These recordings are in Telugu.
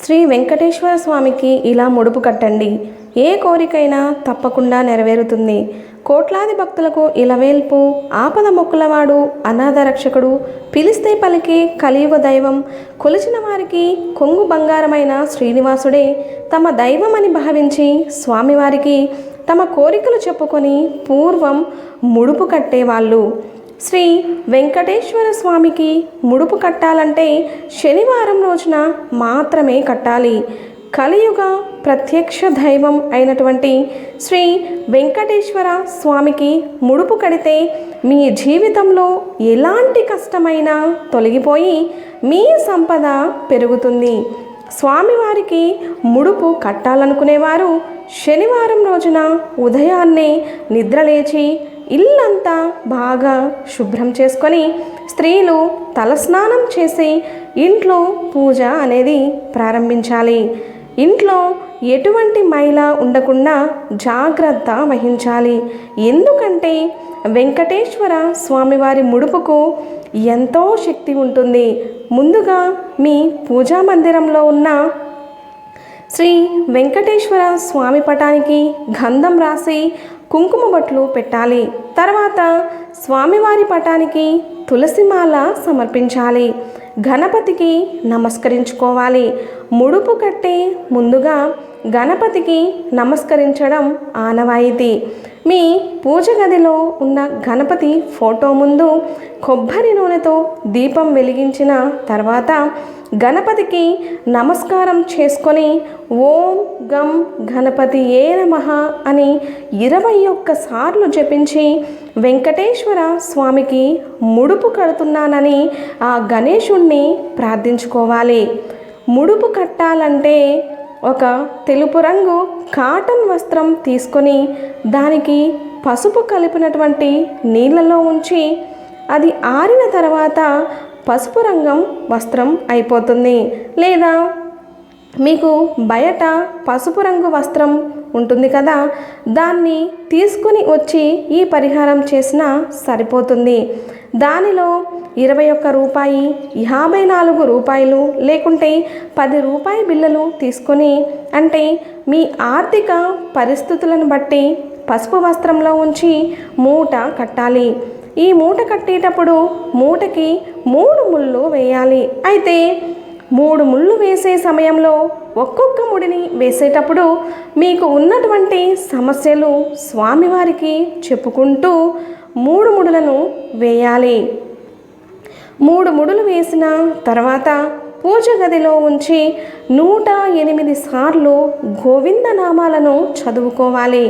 శ్రీ వెంకటేశ్వర స్వామికి ఇలా ముడుపు కట్టండి. ఏ కోరికైనా తప్పకుండా నెరవేరుతుంది. కోట్లాది భక్తులకు ఇలవేల్పు ఆపద మొక్కులవాడు అనాథ రక్షకుడు పిలిస్తే పలికి కలియుగ దైవం కొలిచిన వారికి కొంగు బంగారమైన శ్రీనివాసుడే తమ దైవమని భావించి స్వామివారికి తమ కోరికలు చెప్పుకొని పూర్వం ముడుపు కట్టేవాళ్ళు. శ్రీ వెంకటేశ్వర స్వామికి ముడుపు కట్టాలంటే శనివారం రోజున మాత్రమే కట్టాలి. కలియుగ ప్రత్యక్ష దైవం అయినటువంటి శ్రీ వెంకటేశ్వర స్వామికి ముడుపు కడితే మీ జీవితంలో ఎలాంటి కష్టమైనా తొలగిపోయి మీ సంపద పెరుగుతుంది. స్వామివారికి ముడుపు కట్టాలనుకునేవారు శనివారం రోజున ఉదయాన్నే నిద్రలేచి ఇల్లంతా బాగా శుభ్రం చేసుకొని స్త్రీలు తలస్నానం చేసి ఇంట్లో పూజ అనేది ప్రారంభించాలి. ఇంట్లో ఎటువంటి మైల ఉండకుండా జాగ్రత్త వహించాలి. ఎందుకంటే వెంకటేశ్వర స్వామివారి ముడుపుకు ఎంతో శక్తి ఉంటుంది. ముందుగా మీ పూజా మందిరంలో ఉన్న శ్రీ వెంకటేశ్వర స్వామి పటానికి గంధం రాసి కుంకుమ బొట్లు పెట్టాలి. తర్వాత స్వామివారి పటానికి తులసిమాల సమర్పించాలి. గణపతికి నమస్కరించుకోవాలి. ముడుపు కట్టే ముందుగా గణపతికి నమస్కరించడం ఆనవాయితీ. మీ పూజ గదిలో ఉన్న గణపతి ఫోటో ముందు కొబ్బరి నూనెతో దీపం వెలిగించిన తర్వాత గణపతికి నమస్కారం చేసుకొని ఓం గం గణపతి ఏ నమః అని ఇరవై ఒక్క సార్లు జపించి వెంకటేశ్వర స్వామికి ముడుపు కడుతున్నానని ఆ గణేశుణ్ణి ప్రార్థించుకోవాలి. ముడుపు కట్టాలంటే ఒక తెలుపు రంగు కాటన్ వస్త్రం తీసుకొని దానికి పసుపు కలిపినటువంటి నీళ్ళలో ఉంచి అది ఆరిన తర్వాత పసుపు రంగం వస్త్రం అయిపోతుంది. లేదా మీకు బయట పసుపు రంగు వస్త్రం ఉంటుంది కదా దాన్ని తీసుకుని వచ్చి ఈ పరిహారం చేసినా సరిపోతుంది. దానిలో ఇరవై ఒక్క రూపాయి యాభై నాలుగు రూపాయలు లేకుంటే పది రూపాయి బిళ్ళలు తీసుకొని అంటే మీ ఆర్థిక పరిస్థితులను బట్టి పసుపు వస్త్రంలో ఉంచి మూట కట్టాలి. ఈ మూట కట్టేటప్పుడు మూటకి మూడు ముళ్ళు వేయాలి. అయితే మూడు ముళ్ళు వేసే సమయంలో ఒక్కొక్క ముడిని వేసేటప్పుడు మీకు ఉన్నటువంటి సమస్యలు స్వామివారికి చెప్పుకుంటూ మూడు ముడులను వేయాలి. మూడు ముడులు వేసిన తర్వాత పూజ గదిలో ఉంచి నూట ఎనిమిది సార్లు గోవింద నామాలను చదువుకోవాలి.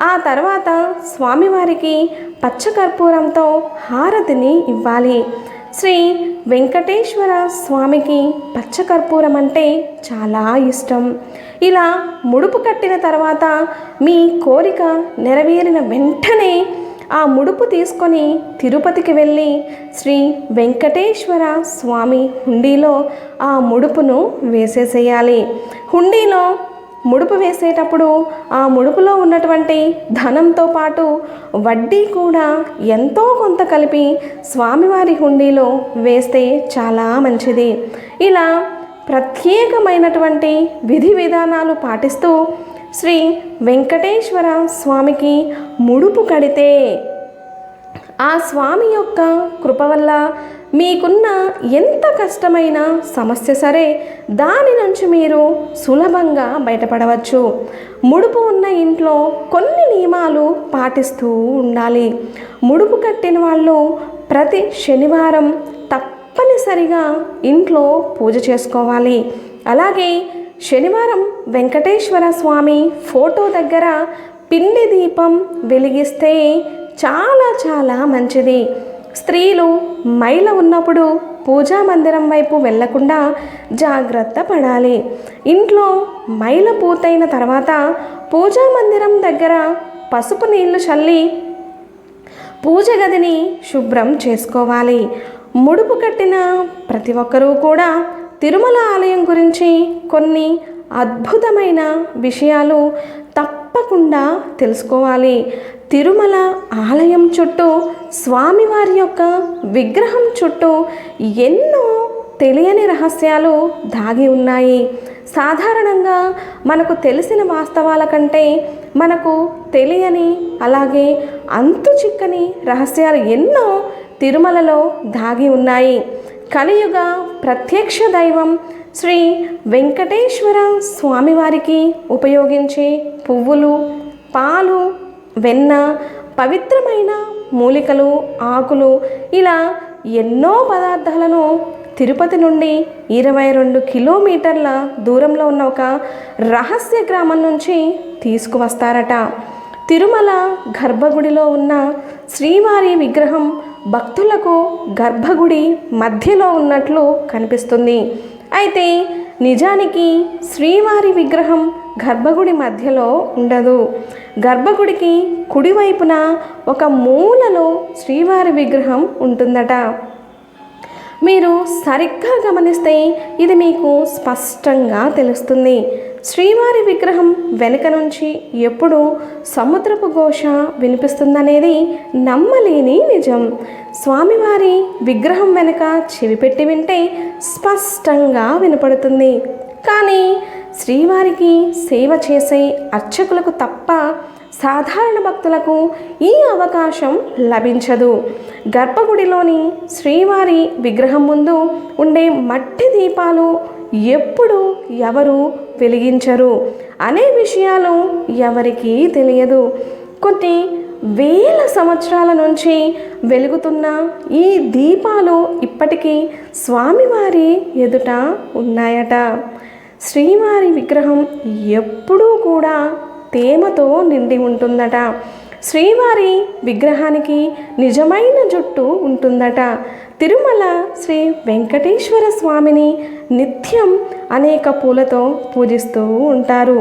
ఆ తర్వాత స్వామివారికి పచ్చకర్పూరంతో హారతిని ఇవ్వాలి. శ్రీ వెంకటేశ్వర స్వామికి పచ్చకర్పూరం అంటే చాలా ఇష్టం. ఇలా ముడుపు కట్టిన తర్వాత మీ కోరిక నెరవేరిన వెంటనే ఆ ముడుపు తీసుకొని తిరుపతికి వెళ్ళి శ్రీ వెంకటేశ్వర స్వామి హుండీలో ఆ ముడుపును వేసేసేయాలి. హుండీలో ముడుపు వేసేటప్పుడు ఆ ముడుపులో ఉన్నటువంటి ధనంతో పాటు వడ్డీ కూడా ఎంతో కొంత కలిపి స్వామివారి హుండీలో వేస్తే చాలా మంచిది. ఇలా ప్రత్యేకమైనటువంటి విధి విధానాలు పాటిస్తూ శ్రీ వెంకటేశ్వర స్వామికి ముడుపు కడితే ఆ స్వామి యొక్క కృప వల్ల మీకున్న ఎంత కష్టమైన సమస్య సరే దాని నుంచి మీరు సులభంగా బయటపడవచ్చు. ముడుపు ఉన్న ఇంట్లో కొన్ని నియమాలు పాటిస్తూ ఉండాలి. ముడుపు కట్టిన వాళ్ళు ప్రతి శనివారం తప్పనిసరిగా ఇంట్లో పూజ చేసుకోవాలి. అలాగే శనివారం వెంకటేశ్వర స్వామి ఫోటో దగ్గర పిండి దీపం వెలిగిస్తే చాలా చాలా మంచిది. స్త్రీలు మైల ఉన్నప్పుడు పూజా మందిరం వైపు వెళ్ళకుండా జాగ్రత్త పడాలి. ఇంట్లో మైల పూర్తయిన తర్వాత పూజా మందిరం దగ్గర పసుపు నీళ్ళు చల్లి పూజ గదిని శుభ్రం చేసుకోవాలి. ముడుపు కట్టిన ప్రతి ఒక్కరూ కూడా తిరుమల ఆలయం గురించి కొన్ని అద్భుతమైన విషయాలు తప్పకుండా తెలుసుకోవాలి. తిరుమల ఆలయం చుట్టూ స్వామివారి యొక్క విగ్రహం చుట్టూ ఎన్నో తెలియని రహస్యాలు దాగి ఉన్నాయి. సాధారణంగా మనకు తెలిసిన వాస్తవాల కంటే మనకు తెలియని అలాగే అంతు చిక్కని రహస్యాలు ఎన్నో తిరుమలలో దాగి ఉన్నాయి. కలియుగ ప్రత్యక్ష దైవం శ్రీ వెంకటేశ్వర స్వామివారికి ఉపయోగించే పువ్వులు పాలు వెన్న పవిత్రమైన మూలికలు ఆకులు ఇలా ఎన్నో పదార్థాలను తిరుపతి నుండి ఇరవై రెండు కిలోమీటర్ల దూరంలో ఉన్న ఒక రహస్య గ్రామం నుంచి తీసుకువస్తారట. తిరుమల గర్భగుడిలో ఉన్న శ్రీవారి విగ్రహం భక్తులకు గర్భగుడి మధ్యలో ఉన్నట్లు కనిపిస్తుంది. అయితే నిజానికి శ్రీవారి విగ్రహం గర్భగుడి మధ్యలో ఉండదు. గర్భగుడికి కుడివైపున ఒక మూలలో శ్రీవారి విగ్రహం ఉంటుందట. మీరు సరిగ్గా గమనిస్తే ఇది మీకు స్పష్టంగా తెలుస్తుంది. శ్రీవారి విగ్రహం వెనుక నుంచి ఎప్పుడు సముద్రపు ఘోష వినిపిస్తుందనేది నమ్మలేని నిజం. స్వామివారి విగ్రహం వెనుక చెవిపెట్టి వింటే స్పష్టంగా వినపడుతుంది. కానీ శ్రీవారికి సేవ చేసే అర్చకులకు తప్ప సాధారణ భక్తులకు ఈ అవకాశం లభించదు. గర్భగుడిలోని శ్రీవారి విగ్రహం ముందు ఉండే మట్టి దీపాలు ఎప్పుడు ఎవరు వెలిగించరు అనే విషయాలు ఎవరికీ తెలియదు. కొన్ని వేల సంవత్సరాల నుంచి వెలుగుతున్న ఈ దీపాలు ఇప్పటికీ స్వామివారి ఎదుట ఉన్నాయట. శ్రీవారి విగ్రహం ఎప్పుడూ కూడా తేమతో నిండి ఉంటుందట. శ్రీవారి విగ్రహానికి నిజమైన జుట్టు ఉంటుందట. తిరుమల శ్రీ వెంకటేశ్వర స్వామిని నిత్యం అనేక పూలతో పూజిస్తూ ఉంటారు.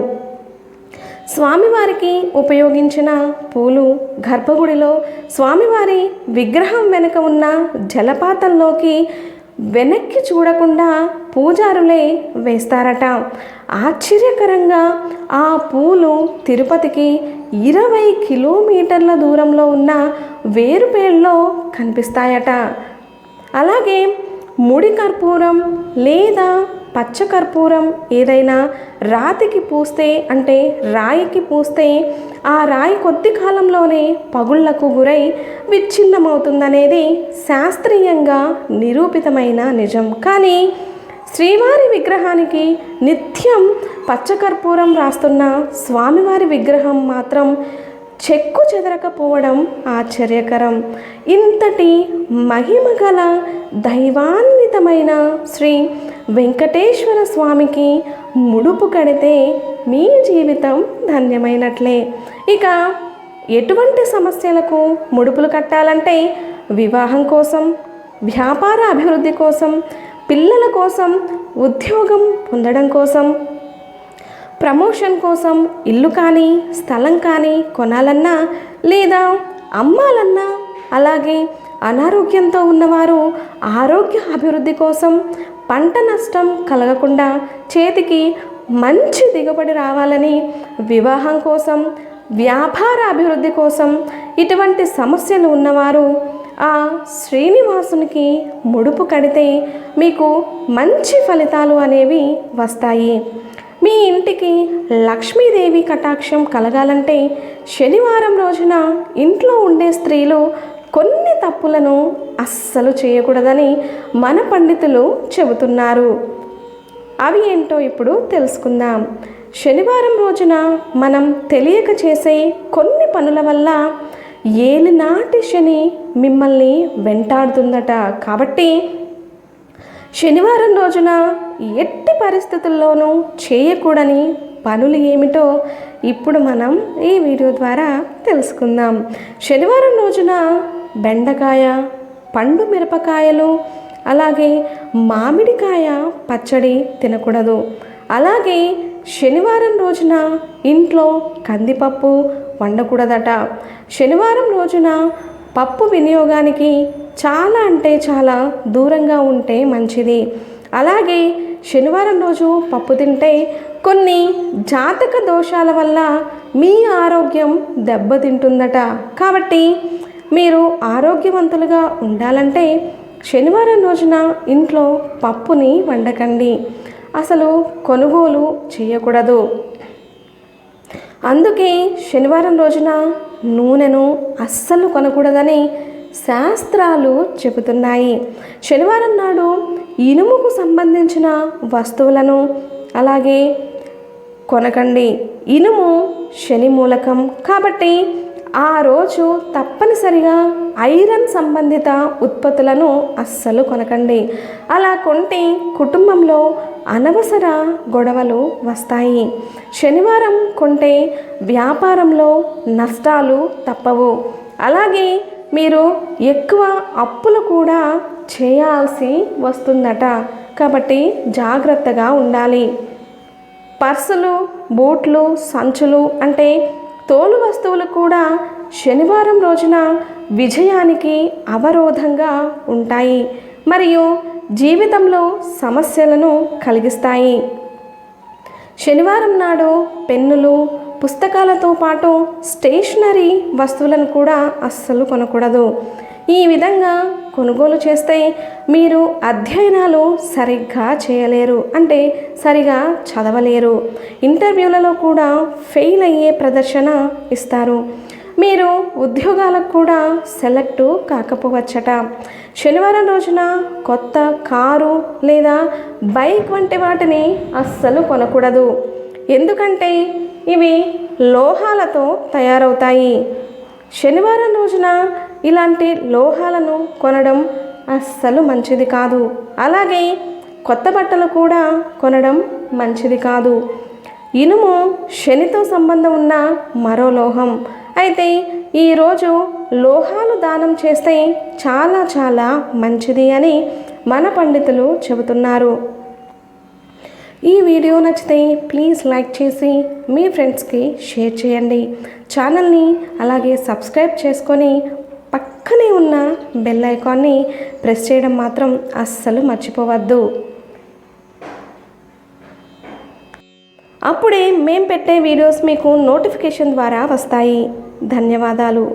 స్వామివారికి ఉపయోగించిన పూలు గర్భగుడిలో స్వామివారి విగ్రహం వెనుక ఉన్న జలపాతంలోకి వెనక్కి చూడకుండా పూజారులే వేస్తారట. ఆశ్చర్యకరంగా ఆ పూలు తిరుపతికి ఇరవై కిలోమీటర్ల దూరంలో ఉన్న వేరుపేళ్ళలో కనిపిస్తాయట. అలాగే ముడి కర్పూరం లేదా పచ్చకర్పూరం ఏదైనా రాతికి పూస్తే అంటే రాయికి పూస్తే ఆ రాయి కొద్ది కాలంలోనే పగుళ్ళకు గురై విచ్ఛిన్నమవుతుందనేది శాస్త్రీయంగా నిరూపితమైన నిజం. కానీ శ్రీవారి విగ్రహానికి నిత్యం పచ్చకర్పూరం రాస్తున్న స్వామివారి విగ్రహం మాత్రం చెక్కు చెదరకపోవడం ఆశ్చర్యకరం. ఇంతటి మహిమ గల దైవాన్వితమైన శ్రీ వెంకటేశ్వర స్వామికి ముడుపు కడితే మీ జీవితం ధన్యమైనట్లే. ఇక ఎటువంటి సమస్యలకు ముడుపులు కట్టాలంటే వివాహం కోసం వ్యాపార అభివృద్ధి కోసం పిల్లల కోసం ఉద్యోగం పొందడం కోసం ప్రమోషన్ కోసం ఇల్లు కానీ స్థలం కానీ కొనాలన్నా లేదా అమ్మాలన్నా అలాగే అనారోగ్యంతో ఉన్నవారు ఆరోగ్య అభివృద్ధి కోసం పంట నష్టం కలగకుండా చేతికి మంచి దిగుబడి రావాలని వివాహం కోసం వ్యాపార అభివృద్ధి కోసం ఇటువంటి సమస్యలు ఉన్నవారు ఆ శ్రీనివాసునికి ముడుపు కడితే మీకు మంచి ఫలితాలు అనేవి వస్తాయి. మీ ఇంటికి లక్ష్మీదేవి కటాక్షం కలగాలంటే శనివారం రోజున ఇంట్లో ఉండే స్త్రీలు కొన్ని తప్పులను అస్సలు చేయకూడదని మన పండితులు చెబుతున్నారు. అవి ఏంటో ఇప్పుడు తెలుసుకుందాం. శనివారం రోజున మనం తెలియక చేసే కొన్ని పనుల వల్ల ఏలినాటి శని మిమ్మల్ని వెంటాడుతుందట. కాబట్టి శనివారం రోజున ఎట్టి పరిస్థితుల్లోనూ చేయకూడని పనులు ఏమిటో ఇప్పుడు మనం ఈ వీడియో ద్వారా తెలుసుకుందాం. శనివారం రోజున బెండకాయ పండు మిరపకాయలు అలాగే మామిడికాయ పచ్చడి తినకూడదు. అలాగే శనివారం రోజున ఇంట్లో కందిపప్పు వండకూడదట. శనివారం రోజున పప్పు వినియోగానికి చాలా అంటే చాలా దూరంగా ఉంటే మంచిది. అలాగే శనివారం రోజు పప్పు తింటే కొన్ని జాతక దోషాల వల్ల మీ ఆరోగ్యం దెబ్బతింటుందట. కాబట్టి మీరు ఆరోగ్యవంతులుగా ఉండాలంటే శనివారం రోజున ఇంట్లో పప్పుని వండకండి. అసలు కొనుగోలు చేయకూడదు. అందుకే శనివారం రోజున నూనెను అస్సలు కొనకూడదని శాస్త్రాలు చెబుతున్నాయి. శనివారం నాడు ఇనుముకు సంబంధించిన వస్తువులను అలాగే కొనకండి. ఇనుము శని మూలకం కాబట్టి ఆ రోజు తప్పనిసరిగా ఐరన్ సంబంధిత ఉత్పత్తులను అస్సలు కొనకండి. అలా కొంటే కుటుంబంలో అనవసర గొడవలు వస్తాయి. శనివారం కొంటే వ్యాపారంలో నష్టాలు తప్పవు. అలాగే మీరు ఎక్కువ అప్పులు కూడా చేయాల్సి వస్తుందట. కాబట్టి జాగ్రత్తగా ఉండాలి. పర్సులు బూట్లు సంచులు అంటే తోలు వస్తువులు కూడా శనివారం రోజున విజయానికి అవరోధంగా ఉంటాయి. మరియు జీవితంలో సమస్యలను కలిగిస్తాయి. శనివారం నాడు పెన్నులు పుస్తకాలతో పాటు స్టేషనరీ వస్తువులను కూడా అస్సలు కొనకూడదు. ఈ విధంగా కొనుగోలు చేస్తే మీరు అధ్యయనాలు సరిగ్గా చేయలేరు అంటే సరిగా చదవలేరు. ఇంటర్వ్యూలలో కూడా ఫెయిల్ అయ్యే ప్రదర్శన ఇస్తారు. మీరు ఉద్యోగాలకు కూడా సెలెక్ట్ కాకపోవచ్చట. శనివారం రోజున కొత్త కారు లేదా బైక్ వంటి వాటిని అస్సలు కొనకూడదు. ఎందుకంటే ఇవి లోహాలతో తయారవుతాయి. శనివారం రోజున ఇలాంటి లోహాలను కొనడం అస్సలు మంచిది కాదు. అలాగే కొత్త బట్టలు కూడా కొనడం మంచిది కాదు. ఇనుము శనితో సంబంధం ఉన్న మరో లోహం. అయితే ఈరోజు లోహాలు దానం చేస్తే చాలా చాలా మంచిది అని మన పండితులు చెబుతున్నారు. ఈ వీడియో నచ్చితే ప్లీజ్ లైక్ చేసి మీ ఫ్రెండ్స్కి షేర్ చేయండి. ఛానల్ని అలాగే సబ్స్క్రైబ్ చేసుకొని పక్కనే ఉన్న బెల్ ఐకాన్ని ప్రెస్ చేయడం మాత్రం అస్సలు మర్చిపోవద్దు. అప్పుడే మేము పెట్టే వీడియోస్ మీకు నోటిఫికేషన్ ద్వారా వస్తాయి. ధన్యవాదాలు.